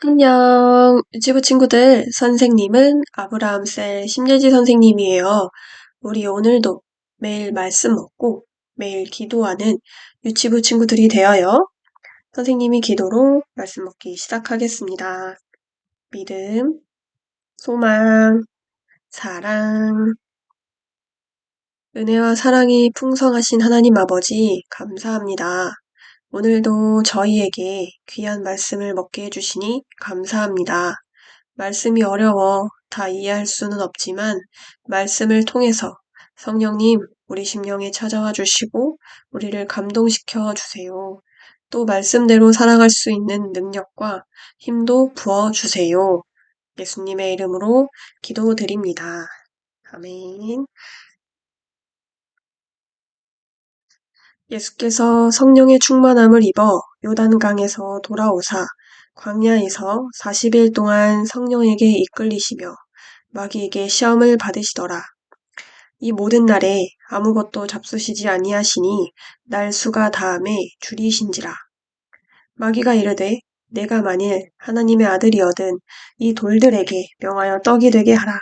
안녕, 유치부 친구들. 선생님은 아브라함셀 심예지 선생님이에요. 우리 오늘도 매일 말씀 먹고 매일 기도하는 유치부 친구들이 되어요. 선생님이 기도로 말씀 먹기 시작하겠습니다. 믿음, 소망, 사랑, 은혜와 사랑이 풍성하신 하나님 아버지, 감사합니다. 오늘도 저희에게 귀한 말씀을 먹게 해주시니 감사합니다. 말씀이 어려워 다 이해할 수는 없지만 말씀을 통해서 성령님 우리 심령에 찾아와 주시고 우리를 감동시켜 주세요. 또 말씀대로 살아갈 수 있는 능력과 힘도 부어 주세요. 예수님의 이름으로 기도드립니다. 아멘. 예수께서 성령의 충만함을 입어 요단강에서 돌아오사 광야에서 40일 동안 성령에게 이끌리시며 마귀에게 시험을 받으시더라. 이 모든 날에 아무것도 잡수시지 아니하시니 날 수가 다음에 줄이신지라. 마귀가 이르되 내가 만일 하나님의 아들이어든 이 돌들에게 명하여 떡이 되게 하라.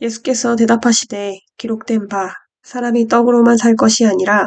예수께서 대답하시되 기록된 바 사람이 떡으로만 살 것이 아니라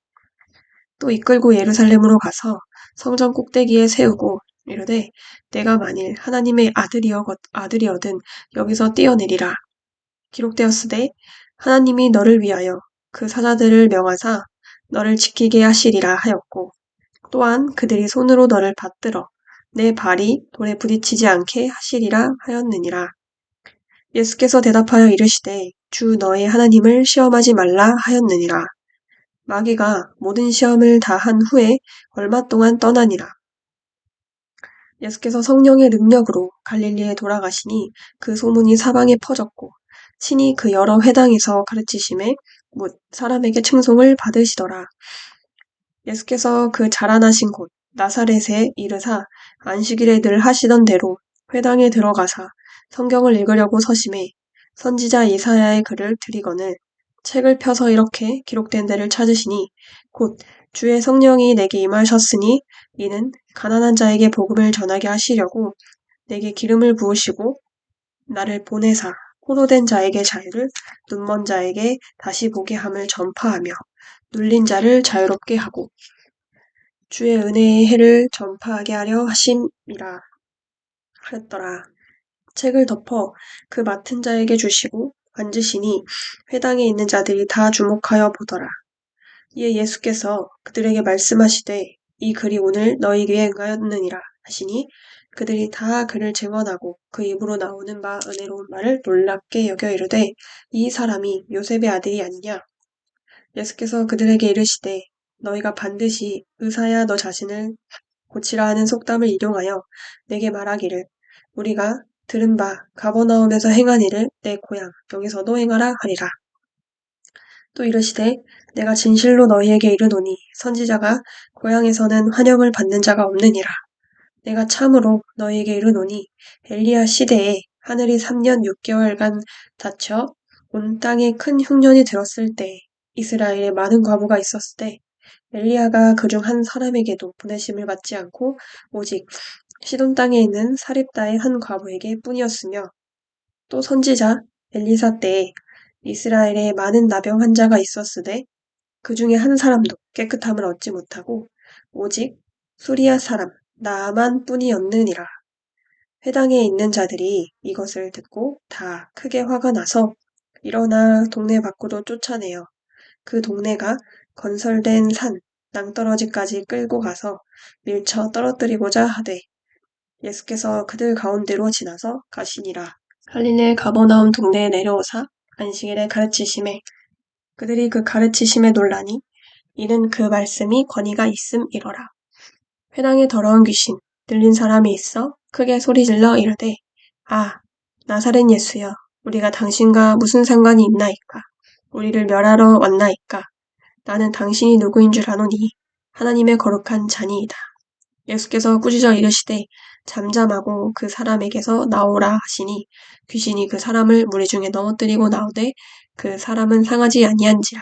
또 이끌고 예루살렘으로 가서 성전 꼭대기에 세우고 이르되 내가 만일 하나님의 아들이어든 여기서 뛰어내리라. 기록되었으되 하나님이 너를 위하여 그 사자들을 명하사 너를 지키게 하시리라 하였고 또한 그들이 손으로 너를 받들어 내 발이 돌에 부딪히지 않게 하시리라 하였느니라. 예수께서 대답하여 이르시되 주 너의 하나님을 시험하지 말라 하였느니라 마귀가 모든 시험을 다 한 후에 얼마 동안 떠나니라. 예수께서 성령의 능력으로 갈릴리에 돌아가시니 그 소문이 사방에 퍼졌고 친히 그 여러 회당에서 가르치심에 못 사람에게 칭송을 받으시더라. 예수께서 그 자라나신 곳 나사렛에 이르사 안식일에 늘 하시던 대로 회당에 들어가사 성경을 읽으려고 서심해 선지자 이사야의 글을 드리거늘 책을 펴서 이렇게 기록된 데를 찾으시니 곧 주의 성령이 내게 임하셨으니 이는 가난한 자에게 복음을 전하게 하시려고 내게 기름을 부으시고 나를 보내사 포로된 자에게 자유를 눈먼 자에게 다시 보게 함을 전파하며 눌린 자를 자유롭게 하고 주의 은혜의 해를 전파하게 하려 하심이라 하였더라. 책을 덮어 그 맡은 자에게 주시고 앉으시니 회당에 있는 자들이 다 주목하여 보더라. 이에 예수께서 그들에게 말씀하시되 이 글이 오늘 너희에게 응하였느니라 하시니 그들이 다 그를 증언하고 그 입으로 나오는 바 은혜로운 말을 놀랍게 여겨 이르되 이 사람이 요셉의 아들이 아니냐 예수께서 그들에게 이르시되 너희가 반드시 의사야 너 자신을 고치라 하는 속담을 이용하여 내게 말하기를 우리가 들은 바 가버나움에서 행한 일을 내 고향 여기서도 행하라 하리라. 또 이르시되 내가 진실로 너희에게 이르노니 선지자가 고향에서는 환영을 받는 자가 없느니라. 내가 참으로 너희에게 이르노니 엘리야 시대에 하늘이 3년 6개월간 닫혀 온 땅에 큰 흉년이 들었을 때 이스라엘에 많은 과부가 있었을 때 엘리야가 그중 한 사람에게도 보내심을 받지 않고 오직 시돈 땅에 있는 사립다의 한 과부에게 뿐이었으며 또 선지자 엘리사 때에 이스라엘에 많은 나병 환자가 있었으되 그 중에 한 사람도 깨끗함을 얻지 못하고 오직 수리아 사람 나만 뿐이었느니라. 회당에 있는 자들이 이것을 듣고 다 크게 화가 나서 일어나 동네 밖으로 쫓아내어 그 동네가 건설된 산 낭떠러지까지 끌고 가서 밀쳐 떨어뜨리고자 하되 예수께서 그들 가운데로 지나서 가시니라. 갈릴레 가버나움 동네에 내려오사 안식일에 가르치심에 그들이 그 가르치심에 놀라니 이는 그 말씀이 권위가 있음이러라. 회당에 더러운 귀신 들린 사람이 있어 크게 소리질러 이르되 아, 나사렛 예수여, 우리가 당신과 무슨 상관이 있나이까? 우리를 멸하러 왔나이까? 나는 당신이 누구인 줄 아노니 하나님의 거룩한 자니이다. 예수께서 꾸짖어 이르시되 잠잠하고 그 사람에게서 나오라 하시니 귀신이 그 사람을 무리 중에 넘어뜨리고 나오되 그 사람은 상하지 아니한지라.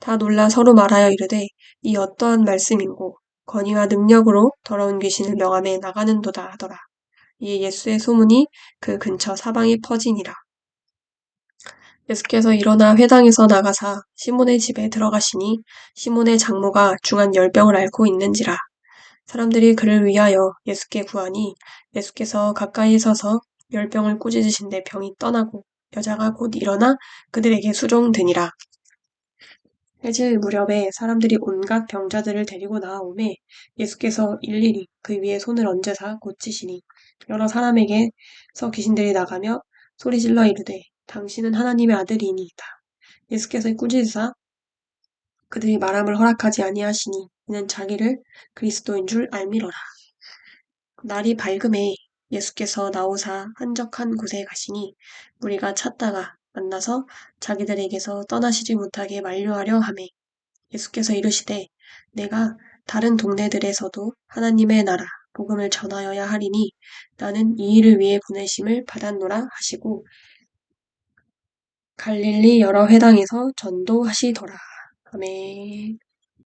다 놀라 서로 말하여 이르되 이 어떠한 말씀인고 권위와 능력으로 더러운 귀신을 명함에 나가는도다 하더라. 이에 예수의 소문이 그 근처 사방에 퍼지니라. 예수께서 일어나 회당에서 나가사 시몬의 집에 들어가시니 시몬의 장모가 중한 열병을 앓고 있는지라. 사람들이 그를 위하여 예수께 구하니 예수께서 가까이 서서 열병을 꾸짖으신데 병이 떠나고 여자가 곧 일어나 그들에게 수종되니라. 해질 무렵에 사람들이 온갖 병자들을 데리고 나아오매 예수께서 일일이 그 위에 손을 얹으사 고치시니 여러 사람에게서 귀신들이 나가며 소리질러 이르되 당신은 하나님의 아들이니이다. 예수께서 꾸짖으사 그들이 말함을 허락하지 아니하시니 이는 자기를 그리스도인 줄 알미러라. 날이 밝음에 예수께서 나오사 한적한 곳에 가시니 무리가 찾다가 만나서 자기들에게서 떠나시지 못하게 만류하려 하매 예수께서 이르시되 내가 다른 동네들에서도 하나님의 나라 복음을 전하여야 하리니 나는 이 일을 위해 보내심을 받았노라 하시고 갈릴리 여러 회당에서 전도하시더라. 아멘.